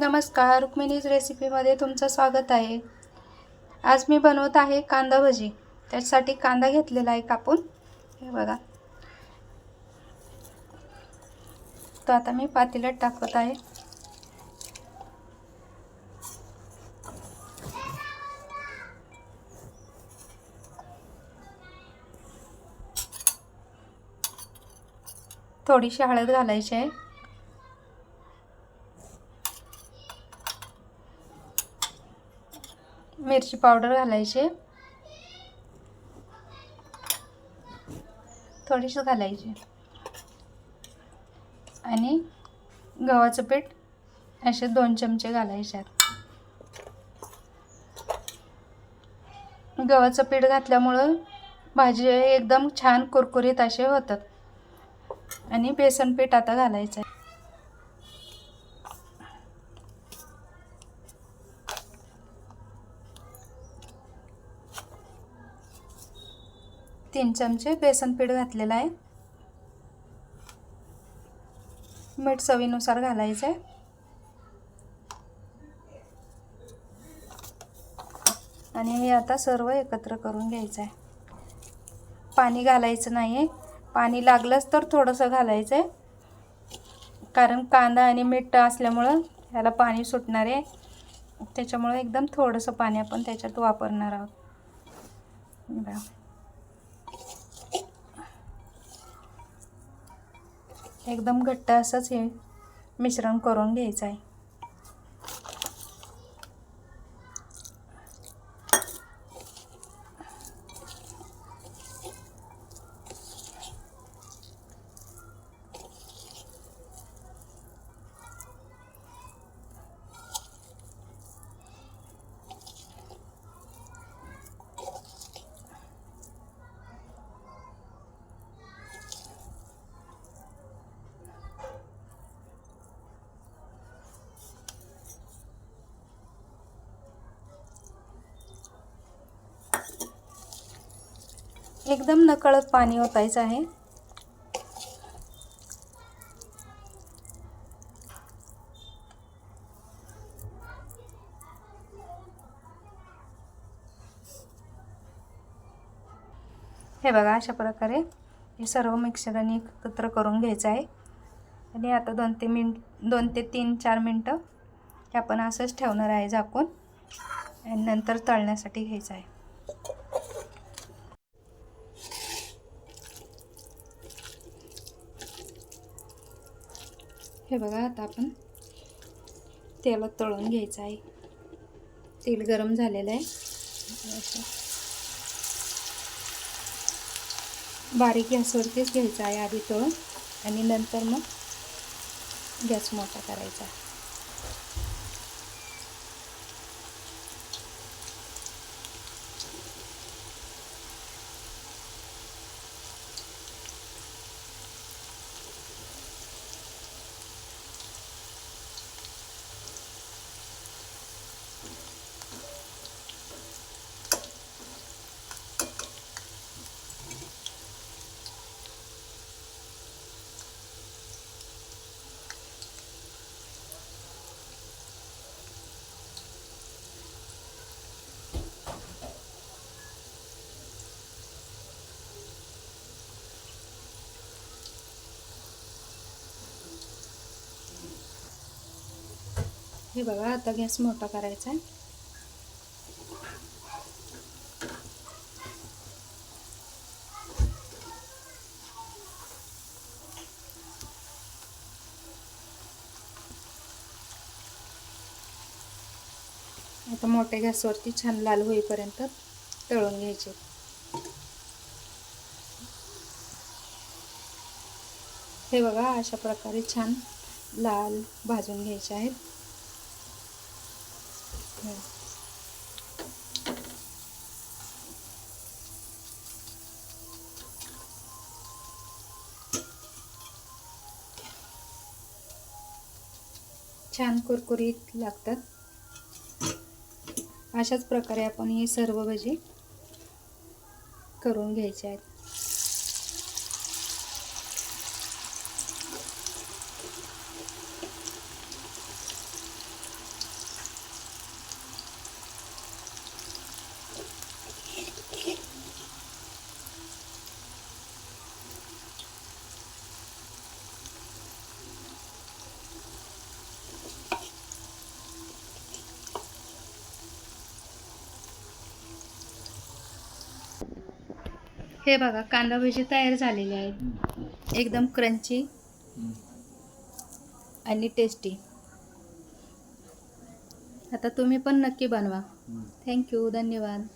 नमस्कार रुक्मिणीज रेसिपीमध्ये तुमचं स्वागत आहे. आज मी बनवत आहे कांदा भजी. त्याच्यासाठी कांदा घेतलेला आहे कापून. हे बघा. तो आता मी पातेल्यात टाकत आहे. थोडीशी हळद घालायची आहे. मिरची पावडर घालायची. थोडीशी घालायची. आणि गव्हाचं पीठ असे दोन चमचे घालायचे. गव्हाचं पीठ घातल्यामुळं भाजी एकदम छान कुरकुरीत असे होतात. आणि बेसन पीठ आता घालायचं तीन चमचे बेसन पीठ घातलेलं आहे. मीठ चवीनुसार घालायचं आहे. आणि हे आता सर्व एकत्र करून घ्यायचं आहे. पाणी घालायचं नाही आहे पाणी लागलंच तर थोडंसं घालायचं आहे. कारण कांदा आणि मीठ असल्यामुळं ह्याला पाणी सुटणार आहे. त्याच्यामुळं एकदम थोडंसं पाणी आपण त्याच्यात वापरणार आहोत. बरं एकदम घट्ट असंच हे मिश्रण करून घ्यायचं आहे. एकदम नकळत पाणी ओतायचं आहे. हे बघा अशा प्रकारे हे सर्व मिक्सरने एकत्र करून घ्यायचं आहे. आणि आता दोन ते मिनट दोन ते तीन चार मिनटं हे आपण असंच ठेवणार आहे झाकून. आणि नंतर तळण्यासाठी घ्यायचं आहे. हे बघा आता आपण तेलात तळून घ्यायचं आहे. तेल गरम झालेलं आहे. बारीक गॅसवरतीच घ्यायचं आहे आधी तळून. आणि नंतर मग गॅस मोठा करायचा हे बघा आता गॅस मोठा करायचा आहे. आता मोठ्या गॅसवरती छान लाल होईपर्यंत तळून घ्यायचे. हे बघा अशा प्रकारे छान लाल भाजून घ्यायचे आहेत. छान कुरकुरीत लागतात. अशाच प्रकारे आपण ही सर्व भजी करून घ्यायचे आहेत. हे बघा कांदा भजी तयार झालेले आहेत. एकदम क्रंची आणि टेस्टी आता तुम्ही पण नक्की बनवा. थँक्यू धन्यवाद.